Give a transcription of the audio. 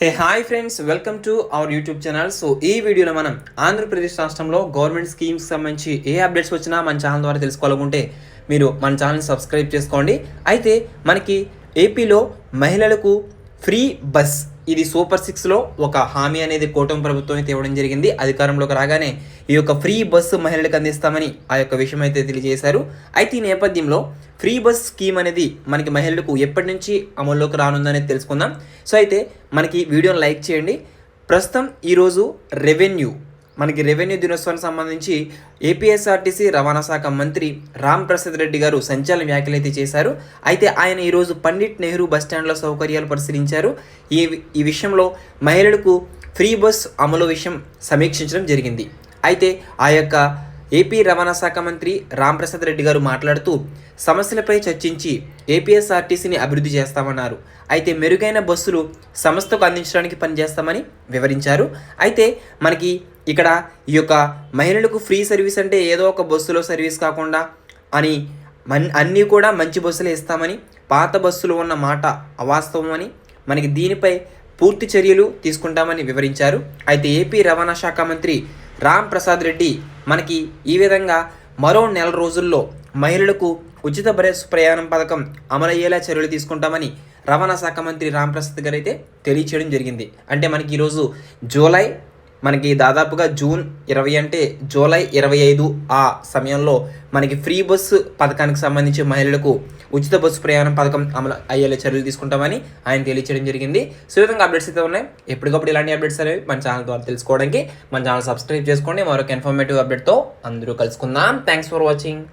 Hey hi friends welcome to our YouTube channel so ఈ వీడియోలో మనం ఆంధ్రప్రదేశ్ రాష్ట్రంలో గవర్నమెంట్ స్కీమ్స్ సంబంధించి ఏ అప్డేట్స్ వచ్చినా మన ఛానల్ ద్వారా తెలుసుకోవాలనుకుంటే మీరు మన ఛానల్ సబ్స్క్రైబ్ చేసుకోండి. అయితే మనకి ఏపీలో మహిళలకు ఫ్రీ బస్ ఇది సూపర్ సిక్స్లో ఒక హామీ అనేది కూటమి ప్రభుత్వం అయితే ఇవ్వడం జరిగింది. అధికారంలోకి రాగానే ఈ యొక్క ఫ్రీ బస్సు మహిళలకు అందిస్తామని ఆ యొక్క విషయం అయితే తెలియజేశారు. అయితే ఈ నేపథ్యంలో ఫ్రీ బస్ స్కీమ్ అనేది మనకి మహిళలకు ఎప్పటి నుంచి అమల్లోకి రానుందనేది తెలుసుకుందాం. సో అయితే మనకి వీడియోని లైక్ చేయండి. ప్రస్తుతం ఈరోజు రెవెన్యూ మనకి రెవెన్యూ దినోత్సవానికి సంబంధించి ఏపీఎస్ఆర్టీసీ రవాణా శాఖ మంత్రి రామ్ ప్రసాద్ రెడ్డి గారు సంచలన వ్యాఖ్యలు అయితే చేశారు. అయితే ఆయన ఈరోజు పండిట్ నెహ్రూ బస్టాండ్లో సౌకర్యాలు పరిశీలించారు. ఈ ఈ విషయంలో మహిళలకు ఫ్రీ బస్ అమలు విషయం సమీక్షించడం జరిగింది. అయితే ఆ యొక్క ఏపీ రవాణా శాఖ మంత్రి రాంప్రసాద్ రెడ్డి గారు మాట్లాడుతూ సమస్యలపై చర్చించి ఏపీఎస్ఆర్టీసీని అభివృద్ధి చేస్తామన్నారు. అయితే మెరుగైన బస్సులు సంస్థకు అందించడానికి పనిచేస్తామని వివరించారు. అయితే మనకి ఇక్కడ ఈ యొక్క మహిళలకు ఫ్రీ సర్వీస్ అంటే ఏదో ఒక బస్సులో సర్వీస్ కాకుండా అని మన్ అన్నీ కూడా మంచి బస్సులే ఇస్తామని పాత బస్సులు ఉన్న మాట అవాస్తవమని మనకి దీనిపై పూర్తి చర్యలు తీసుకుంటామని వివరించారు. అయితే ఏపీ రవాణా శాఖ మంత్రి రామ్ ప్రసాద్ రెడ్డి మనకి ఈ విధంగా మరో నెల రోజుల్లో మహిళలకు ఉచిత బస్ ప్రయాణం పథకం అమలయ్యేలా చర్యలు తీసుకుంటామని రవాణా శాఖ మంత్రి రామ్ ప్రసాద్ గారు అయితే తెలియచేయడం జరిగింది. అంటే మనకి ఈరోజు జూలై మనకి దాదాపుగా జూన్ ఇరవై అంటే జూలై ఇరవై ఐదు ఆ సమయంలో మనకి ఫ్రీ బస్సు పథకానికి సంబంధించి మహిళలకు ఉచిత బస్సు ప్రయాణం పథకం అమలు అయ్యేలా చర్యలు తీసుకుంటామని ఆయన తెలియచేయడం జరిగింది. సో విధంగా అప్డేట్స్ అయితే ఉన్నాయి. ఎప్పటికప్పుడు ఇలాంటి అప్డేట్స్ అనేవి మన ఛానల్ ద్వారా తెలుసుకోవడానికి మన ఛానల్ సబ్స్క్రైబ్ చేసుకోండి. మరొక ఇన్ఫర్మేటివ్ అప్డేట్తో అందరూ కలుసుకుందాం. Thanks for watching